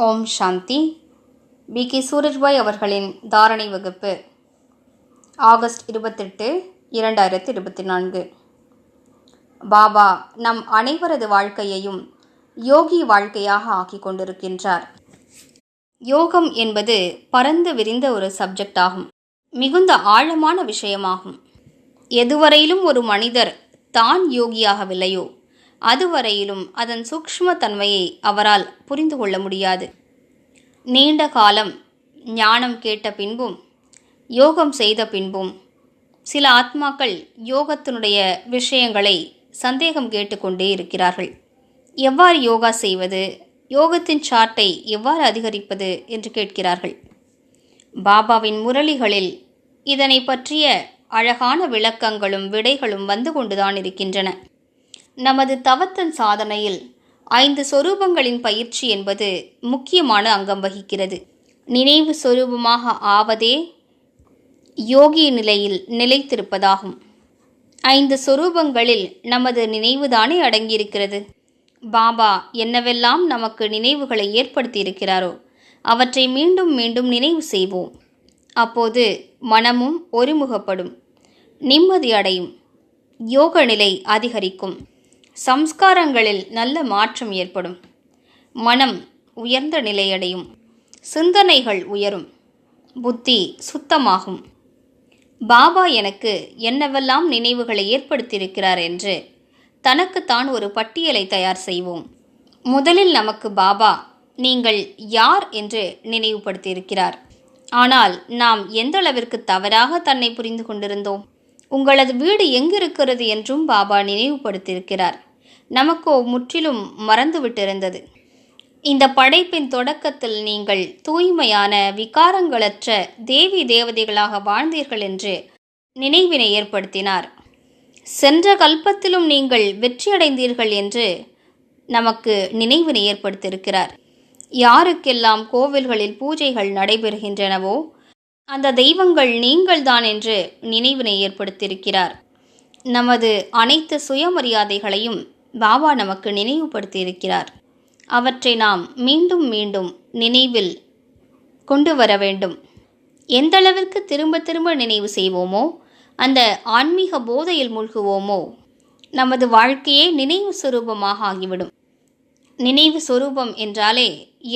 ஓம் சாந்தி. B. K. Surajbhai அவர்களின் தாரணை வகுப்பு ஆகஸ்ட் இருபத்தெட்டு இரண்டாயிரத்தி இருபத்தி நான்கு. பாபா நம் அனைவரது வாழ்க்கையையும் யோகி வாழ்க்கையாக ஆக்கிக் கொண்டிருக்கின்றார். யோகம் என்பது பரந்து விரிந்த ஒரு சப்ஜெக்ட் ஆகும். மிகுந்த ஆழமான விஷயமாகும். எதுவரையிலும் ஒரு மனிதர் தான் யோகியாகவில்லையோ அதுவரையிலும் அதன் சூக்ஷ்ம தன்மையை அவரால் புரிந்து கொள்ள முடியாது. நீண்ட காலம் ஞானம் கேட்ட பின்பும் யோகம் செய்த பின்பும் சில ஆத்மாக்கள் யோகத்தினுடைய விஷயங்களை சந்தேகம் கேட்டுக்கொண்டே இருக்கிறார்கள். எவ்வாறு யோகா செய்வது யோகத்தின் சார்ட்டை எவ்வாறு அதிகரிப்பது என்று கேட்கிறார்கள். பாபாவின் முரளிகளில் இதனை பற்றிய அழகான விளக்கங்களும் விடைகளும் வந்து கொண்டுதான் இருக்கின்றன. நமது தவத்தன் சாதனையில் ஐந்து சொரூபங்களின் பயிற்சி என்பது முக்கியமான அங்கம் வகிக்கிறது. நினைவு சொரூபமாக ஆவதே யோகி நிலையில் நிலைத்திருப்பதாகும். ஐந்து சொரூபங்களில் நமது நினைவுதானே அடங்கியிருக்கிறது. பாபா என்னவெல்லாம் நமக்கு நினைவுகளை ஏற்படுத்தியிருக்கிறாரோ அவற்றை மீண்டும் மீண்டும் நினைவு செய்வோம். அப்போது மனமும் ஒருமுகப்படும். நிம்மதி அடையும். யோக நிலை அதிகரிக்கும். சம்ஸ்காரங்களில் நல்ல மாற்றம் ஏற்படும். மனம் உயர்ந்த நிலையடையும். சிந்தனைகள் உயரும். புத்தி சுத்தமாகும். பாபா எனக்கு என்னவெல்லாம் நினைவுகளை ஏற்படுத்தியிருக்கிறார் என்று தனக்குத்தான் ஒரு பட்டியலை தயார் செய்வோம். முதலில் நமக்கு பாபா நீங்கள் யார் என்று நினைவுபடுத்தியிருக்கிறார். ஆனால் நாம் எந்தளவிற்கு தவறாக தன்னை புரிந்து கொண்டிருந்தோம்? உங்களது வீடு எங்கிருக்கிறது என்றும் பாபா நினைவுபடுத்தியிருக்கிறார். நமக்கோ முற்றிலும் மறந்துவிட்டிருந்தது. இந்த படைப்பின் தொடக்கத்தில் நீங்கள் தூய்மையான விகாரங்களற்ற தேவி தேவதைகளாக வாழ்ந்தீர்கள் என்று நினைவினை ஏற்படுத்தினார். சென்ற கல்பத்திலும் நீங்கள் வெற்றியடைந்தீர்கள் என்று நமக்கு நினைவினை ஏற்படுத்தியிருக்கிறார். யாருக்கெல்லாம் கோவில்களில் பூஜைகள் நடைபெறுகின்றனவோ அந்த தெய்வங்கள் நீங்கள்தான் என்று நினைவினை ஏற்படுத்தியிருக்கிறார். நமது அனைத்து சுயமரியாதைகளையும் பாபா நமக்கு நினைவுபடுத்தியிருக்கிறார். அவற்றை நாம் மீண்டும் மீண்டும் நினைவில் கொண்டு வர வேண்டும். எந்தளவிற்கு திரும்ப திரும்ப நினைவு செய்வோமோ அந்த ஆன்மீக போதையில் மூழ்குவோமோ நமது வாழ்க்கையே நினைவு சுரூபமாக ஆகிவிடும். நினைவு சுரூபம் என்றாலே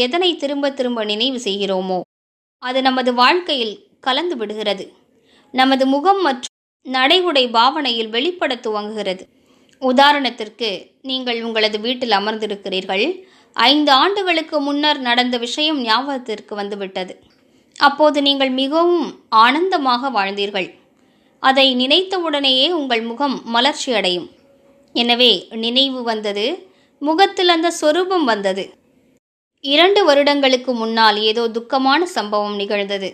எதனை திரும்ப திரும்ப நினைவு செய்கிறோமோ அது நமது வாழ்க்கையில் கலந்து விடுகிறது. நமது முகம் மற்றும் நடைமுறை பாவனையில் வெளிப்பட துவங்குகிறது. உதாரணத்திற்கு நீங்கள் உங்களது வீட்டில் அமர்ந்திருக்கிறீர்கள். ஐந்து ஆண்டுகளுக்கு முன்னர் நடந்த விஷயம் ஞாபகத்திற்கு வந்துவிட்டது. அப்போது நீங்கள் மிகவும் ஆனந்தமாக வாழ்ந்தீர்கள். அதை நினைத்தவுடனேயே உங்கள் முகம் மலர்ச்சி அடையும் எனவே நினைவு வந்தது முகத்தில் அந்த சொரூபம் வந்தது. இரண்டு வருடங்களுக்கு முன்னால் ஏதோ துக்கமான சம்பவம் நிகழ்ந்தது.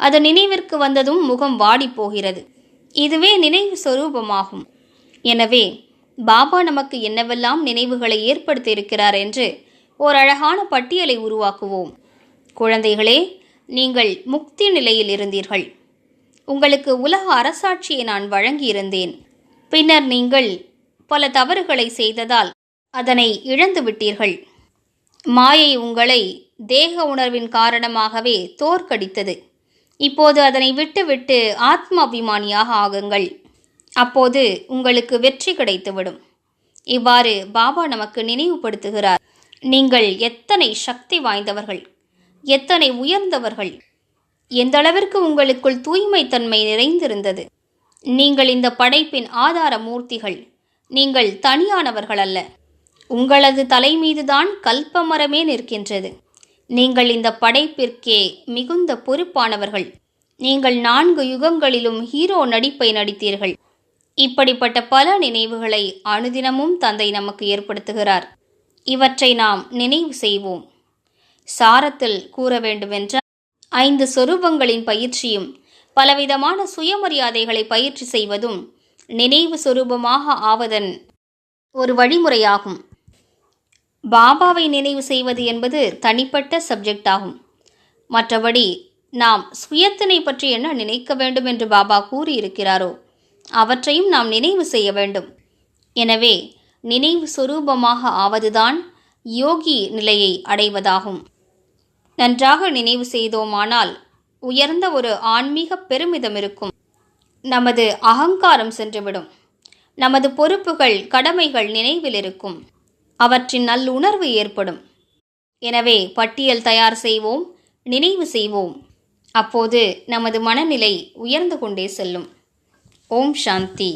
அது நினைவிற்கு வந்ததும் முகம் வாடி போகிறது இதுவே நினைவு சொரூபமாகும். எனவே பாபா நமக்கு என்னவெல்லாம் நினைவுகளை ஏற்படுத்தியிருக்கிறார் என்று ஓர் அழகான பட்டியலை உருவாக்குவோம். குழந்தைகளே நீங்கள் முக்தி நிலையில் இருந்தீர்கள். உங்களுக்கு உலக அரசாட்சியை நான் வழங்கியிருந்தேன். பின்னர் நீங்கள் பல தவறுகளை செய்ததால் அதனை இழந்து விட்டீர்கள். மாயை உங்களை தேக உணர்வின் காரணமாகவே தோற்கடித்தது. இப்போது அதனை விட்டுவிட்டு ஆத்மாபிமானியாக ஆகுங்கள். அப்போது உங்களுக்கு வெற்றி கிடைத்துவிடும். இவ்வாறு பாபா நமக்கு நினைவுபடுத்துகிறார். நீங்கள் எத்தனை சக்தி வாய்ந்தவர்கள் எத்தனை உயர்ந்தவர்கள் எந்த அளவிற்கு உங்களுக்குள் தூய்மைத்தன்மை நிறைந்திருந்தது. நீங்கள் இந்த படைப்பின் ஆதார மூர்த்திகள் நீங்கள் தனியானவர்கள் அல்ல. உங்களது தலைமீதுதான் கல்பமரமே நிற்கின்றது. நீங்கள் இந்த படைப்பிற்கே மிகுந்த பொறுப்பானவர்கள். நீங்கள் நான்கு யுகங்களிலும் ஹீரோ நடிப்பை நடித்தீர்கள். இப்படிப்பட்ட பல நினைவுகளை அனுதினமும் தந்தை நமக்கு ஏற்படுத்துகிறார். இவற்றை நாம் நினைவு செய்வோம். சாரத்தில் கூற வேண்டுமென்றால் ஐந்து சொரூபங்களின் பயிற்சியும் பலவிதமான சுயமரியாதைகளை பயிற்சி செய்வதும் நினைவு சொரூபமாக ஆவதன் ஒரு வழிமுறையாகும். பாபாவை நினைவு செய்வது என்பது தனிப்பட்ட சப்ஜெக்ட் ஆகும். மற்றபடி நாம் சுயத்தினை பற்றி என்ன நினைக்க வேண்டும் என்று பாபா கூறியிருக்கிறாரோ அவற்றையும் நாம் நினைவு செய்ய வேண்டும். எனவே நினைவு சொரூபமாக ஆவதுதான் யோகி நிலையை அடைவதாகும். நன்றாக நினைவு செய்தோமானால் உயர்ந்த ஒரு ஆன்மீக பெருமிதம் இருக்கும். நமது அகங்காரம் சென்றுவிடும். நமது பொறுப்புகள் கடமைகள் நினைவில் இருக்கும். அவற்றின் நல்லுணர்வு ஏற்படும். எனவே பட்டியல் தயார் செய்வோம் நினைவு செய்வோம். அப்போது நமது மனநிலை உயர்ந்து கொண்டே செல்லும். ஓம் சாந்தி.